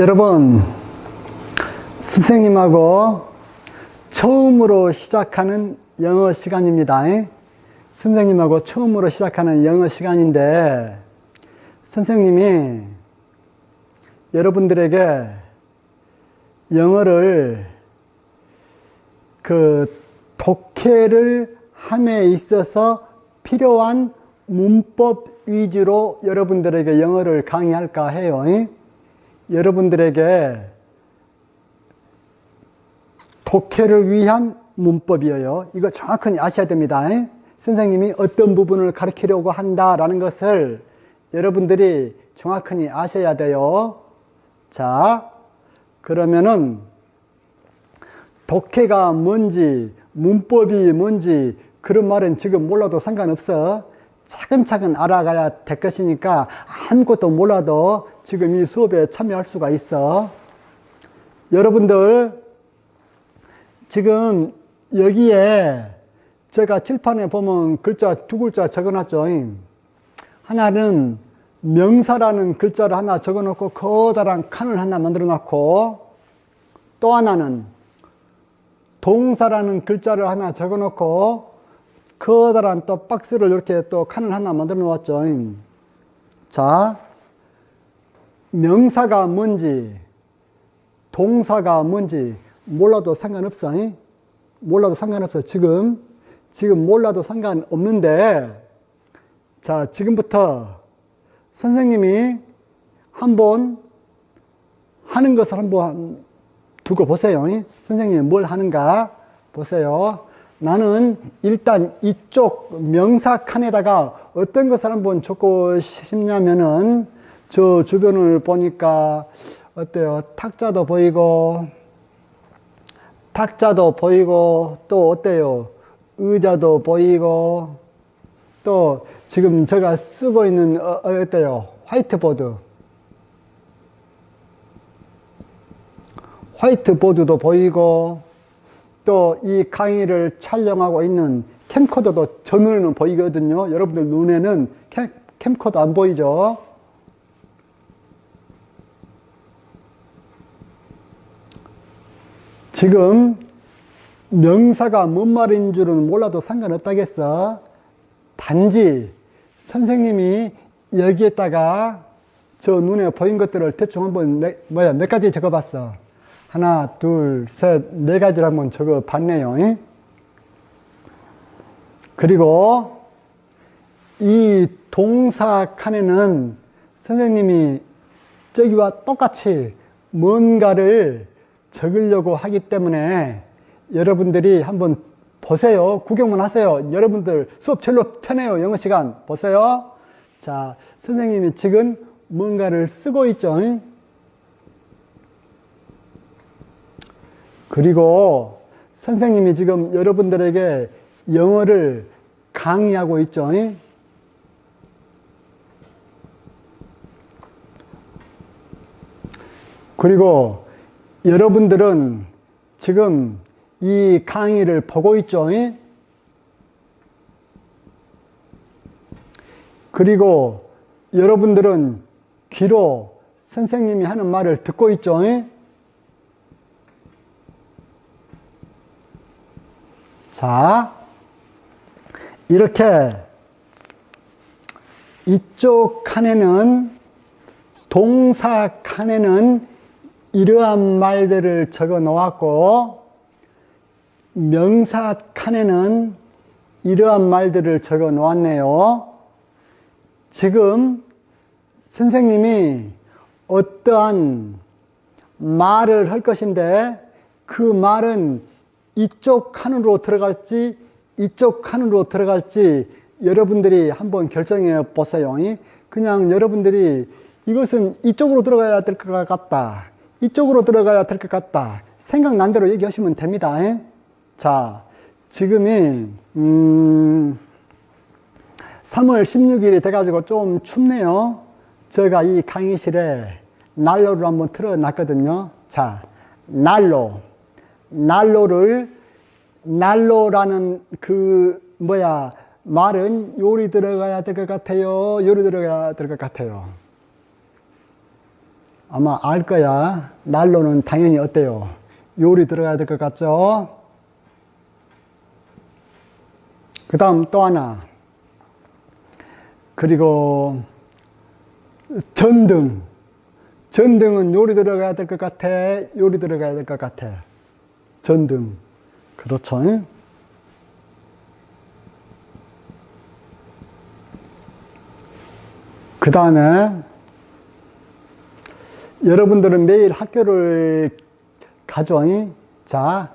여러분, 선생님하고 처음으로 시작하는 영어 시간입니다. 선생님하고 처음으로 시작하는 영어 시간인데, 선생님이 여러분들에게 영어를 그 독해를 함에 있어서 필요한 문법 위주로 여러분들에게 영어를 강의할까 해요. 여러분들에게 독해를 위한 문법이에요. 이거 정확히 아셔야 됩니다. 선생님이 어떤 부분을 가르치려고 한다라는 것을 여러분들이 정확히 아셔야 돼요. 자, 그러면은 독해가 뭔지, 문법이 뭔지 그런 말은 지금 몰라도 상관없어. 차근차근 알아가야 될 것이니까 아무것도 몰라도 지금 이 수업에 참여할 수가 있어. 여러분들, 지금 여기에 제가 칠판에 보면 글자 두 글자 적어 놨죠. 하나는 명사라는 글자를 하나 적어 놓고 커다란 칸을 하나 만들어 놨고 또 하나는 동사라는 글자를 하나 적어 놓고 커다란 또 박스를 이렇게 또 칸을 하나 만들어 놓았죠. 자, 명사가 뭔지, 동사가 뭔지 몰라도 상관없어. 몰라도 상관없어. 지금, 지금 몰라도 상관없는데, 자, 지금부터 선생님이 한번 하는 것을 한번 두고 보세요. 선생님이 뭘 하는가 보세요. 나는 일단 이쪽 명사 칸에다가 어떤 것을 한번 적고 싶냐면은 저 주변을 보니까 어때요? 탁자도 보이고 탁자도 보이고 또 어때요? 의자도 보이고 또 지금 제가 쓰고 있는 어, 어때요? 화이트보드 화이트보드도 보이고 또 이 강의를 촬영하고 있는 캠코더도 저 눈에는 보이거든요. 여러분들 눈에는 캠, 캠코더 안 보이죠? 지금 명사가 뭔 말인 줄은 몰라도 상관없다겠어. 단지 선생님이 여기에다가 저 눈에 보인 것들을 대충 한번 몇, 뭐야 몇 가지 적어봤어. 하나, 둘, 셋, 네 가지를 한번 적어 봤네요. 그리고 이 동사 칸에는 선생님이 저기와 똑같이 뭔가를 적으려고 하기 때문에 여러분들이 한번 보세요. 구경만 하세요. 여러분들 수업 절로 편해요. 영어 시간. 보세요. 자, 선생님이 지금 뭔가를 쓰고 있죠. 그리고 선생님이 지금 여러분들에게 영어를 강의하고 있죠. 그리고 여러분들은 지금 이 강의를 보고 있죠. 그리고 여러분들은 귀로 선생님이 하는 말을 듣고 있죠. 자, 이렇게 이쪽 칸에는 동사 칸에는 이러한 말들을 적어 놓았고 명사 칸에는 이러한 말들을 적어 놓았네요. 지금 선생님이 어떠한 말을 할 것인데 그 말은 이쪽 칸으로 들어갈지 이쪽 칸으로 들어갈지 여러분들이 한번 결정해 보세요. 그냥 여러분들이 이것은 이쪽으로 들어가야 될 것 같다. 이쪽으로 들어가야 될 것 같다. 생각난 대로 얘기하시면 됩니다. 자, 지금이 음 3월 16일이 돼가지고 좀 춥네요. 제가 이 강의실에 난로를 한번 틀어놨거든요. 자, 난로. 난로를, 난로라는 그, 뭐야, 말은 요리 들어가야 될 것 같아요. 요리 들어가야 될 것 같아요. 아마 알 거야. 날로는 당연히 어때요? 요리 들어가야 될 것 같죠? 그 다음 또 하나. 그리고 전등. 전등은 요리 들어가야 될 것 같아. 요리 들어가야 될 것 같아. 전등. 그렇죠. 그 다음에 여러분들은 매일 학교를 가죠. 자,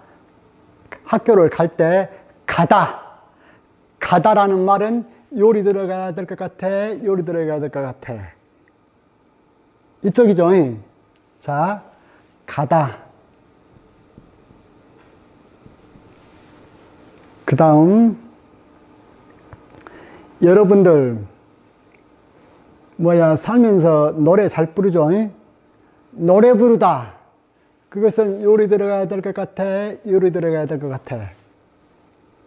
학교를 갈 때 가다. 가다라는 말은 요리 들어가야 될 것 같아. 요리 들어가야 될 것 같아. 이쪽이죠. 자, 가다. 다음, 여러분들, 뭐야, 살면서 노래 잘 부르죠? 노래 부르다. 그것은 요리 들어가야 될 것 같아. 요리 들어가야 될 것 같아.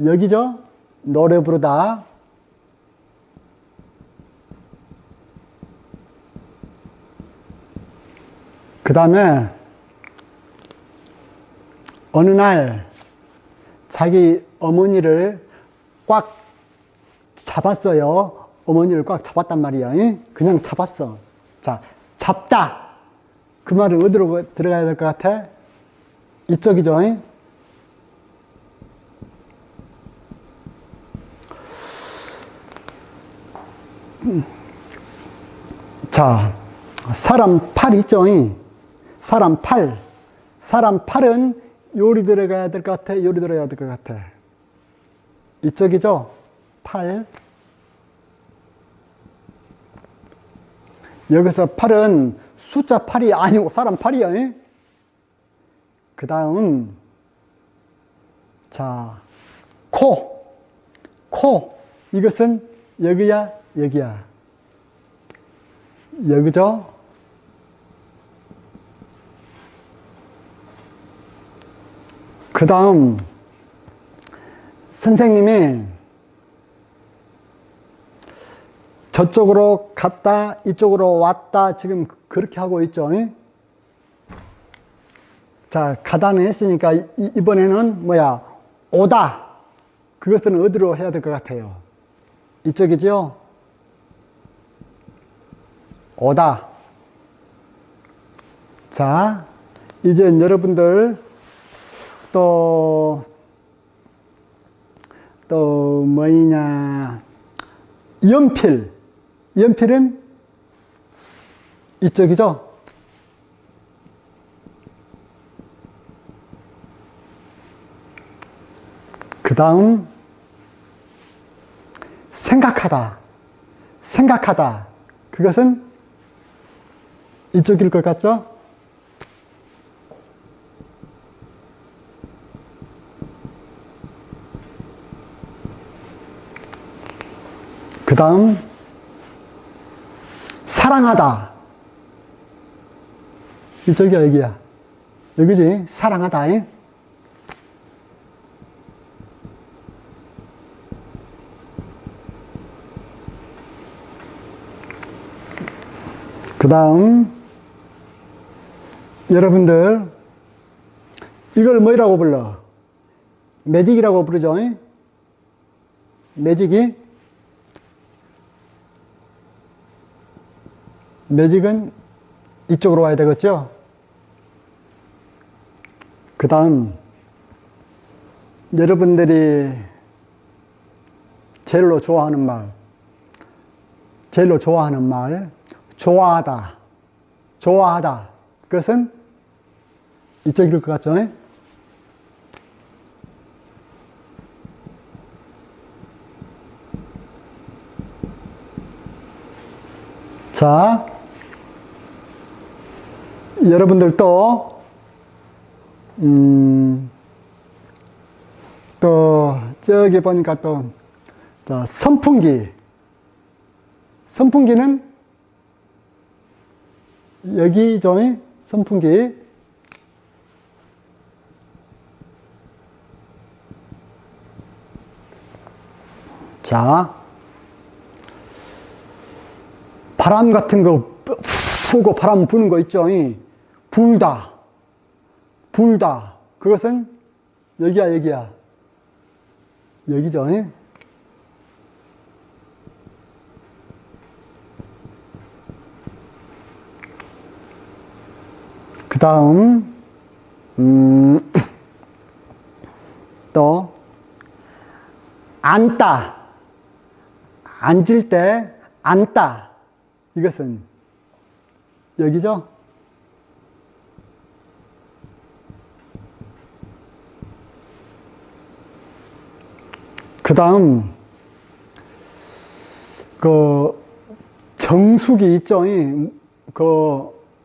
여기죠? 노래 부르다. 그 다음에 어느 날 자기 어머니를 꽉 잡았어요. 어머니를 꽉 잡았단 말이야. 그냥 잡았어. 자, 잡다. 그 말은 어디로 들어가야 될 것 같아? 이쪽이죠. 자, 사람 팔 있죠? 사람 팔. 사람 팔은 요리 들어가야 될 것 같아? 요리 들어가야 될 것 같아? 이쪽이죠? 팔. 여기서 팔은 숫자 8이 아니고 사람 8이야. 그 다음, 자, 코. 코. 이것은 여기야, 여기야. 여기죠? 그 다음, 선생님이 저쪽으로 갔다, 이쪽으로 왔다, 지금 그렇게 하고 있죠. 자, 가다는 했으니까, 이- 이번에는 뭐야, 오다. 그것은 어디로 해야 될 것 같아요? 이쪽이죠? 오다. 자, 이제 여러분들 또, 또 뭐이냐. 연필. 연필은 이쪽이죠? 그 다음, 생각하다. 생각하다. 그것은 이쪽일 것 같죠? 다음, 사랑하다. 이쪽이야, 여기야. 여기지? 사랑하다. 잉? 그 다음, 여러분들, 이걸 뭐라고 불러? 매직이라고 부르죠? 잉? 매직이? 매직은 이쪽으로 와야 되겠죠? 그 다음, 여러분들이 제일로 좋아하는 말, 제일로 좋아하는 말, 좋아하다, 좋아하다. 그것은 이쪽일 것 같죠? 자, 여러분들 또, 음, 또, 저기 보니까 또, 자, 선풍기. 선풍기는 여기죠? 선풍기. 자, 바람 같은 거 푸고 바람 부는 거 있죠? 이 불다. 불다. 그것은 여기야, 여기야. 여기죠? 이? 그 다음, 음, 또, 앉다. 앉을 때, 앉다. 이것은 여기죠? 그 다음, 그, 정수기 있죠? 이? 그,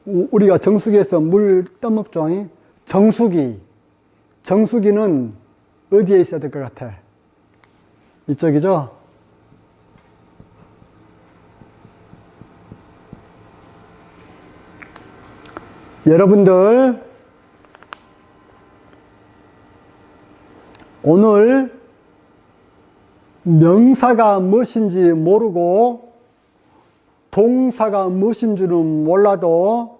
우- 우리가 정수기에서 물 떠먹죠? 이? 정수기. 정수기는 어디에 있어야 될 것 같아? 이쪽이죠? 여러분들, 오늘 명사가 무엇인지 모르고 동사가 무엇인 줄은 몰라도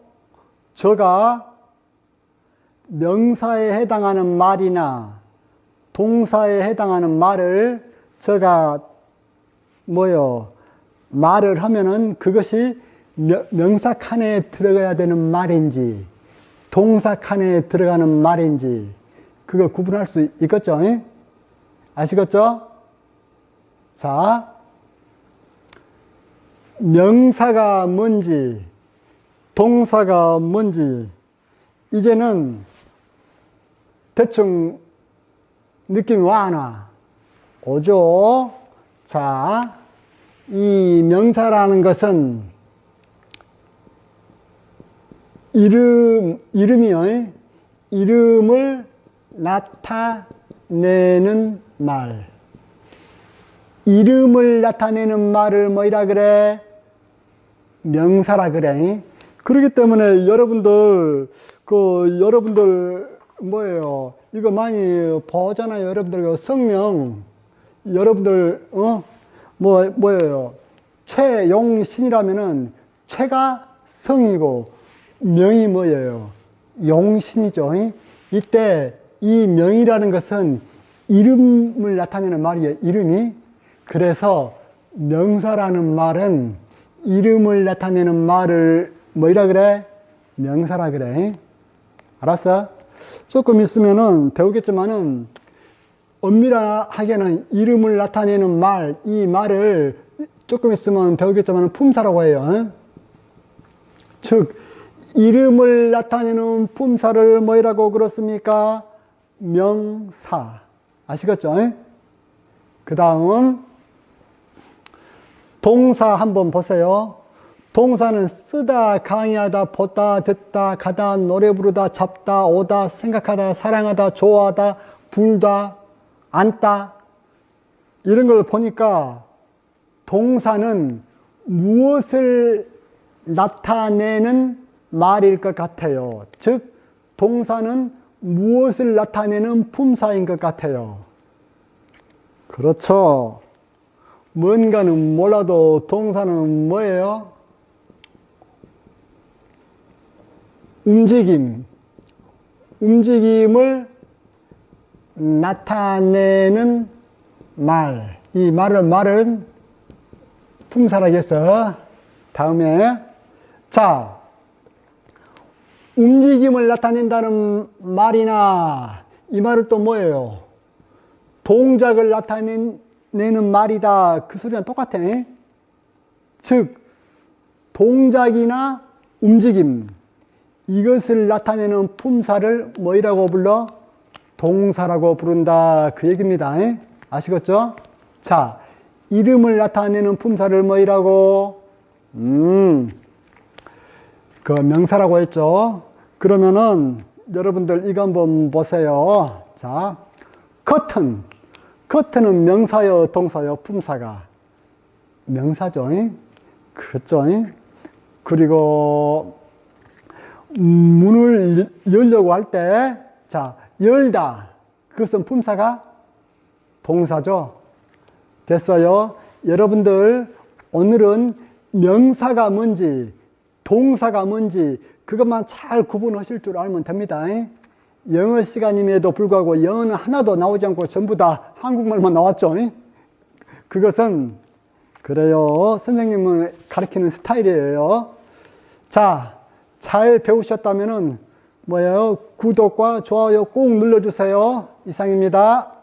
저가 명사에 해당하는 말이나 동사에 해당하는 말을 제가 뭐요 말을 하면은 그것이 명- 명사 칸에 들어가야 되는 말인지 동사 칸에 들어가는 말인지 그거 구분할 수 있겠죠? 잉? 아시겠죠? 자, 명사가 뭔지 동사가 뭔지 이제는 대충 느낌이 와, 안 와? 오죠? 자, 이 명사라는 것은 이름, 이름이요. 이름을 나타내는 말. 이름을 나타내는 말을 뭐이라 그래? 명사라 그래. 그렇기 때문에 여러분들, 그, 여러분들, 뭐예요? 이거 많이 보잖아요. 여러분들, 그 성명. 여러분들, 어? 뭐, 뭐예요? 최용신이라면은, 최가 성이고, 명이 뭐예요? 용신이죠. 이때 이 명이라는 것은 이름을 나타내는 말이에요. 이름이. 그래서 명사라는 말은 이름을 나타내는 말을 뭐이라 그래? 명사라 그래. 알았어? 조금 있으면은 배우겠지만은 엄밀하게는 이름을 나타내는 말, 이 말을 조금 있으면 배우겠지만은 품사라고 해요. 즉, 이름을 나타내는 품사를 뭐라고 그렇습니까? 명사. 아시겠죠? 그 다음, 동사 한번 보세요. 동사는 쓰다, 강의하다, 보다, 듣다, 가다, 노래 부르다, 잡다, 오다, 생각하다, 사랑하다, 좋아하다, 불다, 앉다. 이런 걸 보니까 동사는 무엇을 나타내는 말일 것 같아요. 즉, 동사는 무엇을 나타내는 품사인 것 같아요. 그렇죠. 뭔가는 몰라도 동사는 뭐예요? 움직임. 움직임을 나타내는 말. 이 말을, 말은 품사라겠어. 다음에. 자, 움직임을 나타낸다는 말이나 이 말을 또 뭐예요? 동작을 나타 내는 말이다. 그 소리랑 똑같아. 즉, 동작이나 움직임, 이것을 나타내는 품사를 뭐이라고 불러? 동사라고 부른다. 그 얘기입니다. 아시겠죠? 자, 이름을 나타내는 품사를 뭐이라고? 음, 그 명사라고 했죠. 그러면은 여러분들 이거 한번 보세요. 자, 커튼. 커튼은 명사요, 동사요, 품사가 명사죠. 그죠? 그리고 문을 열려고 할 때, 자, 열다. 그것은 품사가 동사죠. 됐어요. 여러분들, 오늘은 명사가 뭔지, 동사가 뭔지 그것만 잘 구분하실 줄 알면 됩니다. 영어 시간임에도 불구하고 영어는 하나도 나오지 않고 전부 다 한국말만 나왔죠. 그것은 그래요. 선생님은 가르치는 스타일이에요. 자, 잘 배우셨다면은 뭐예요? 구독과 좋아요 꼭 눌러주세요. 이상입니다.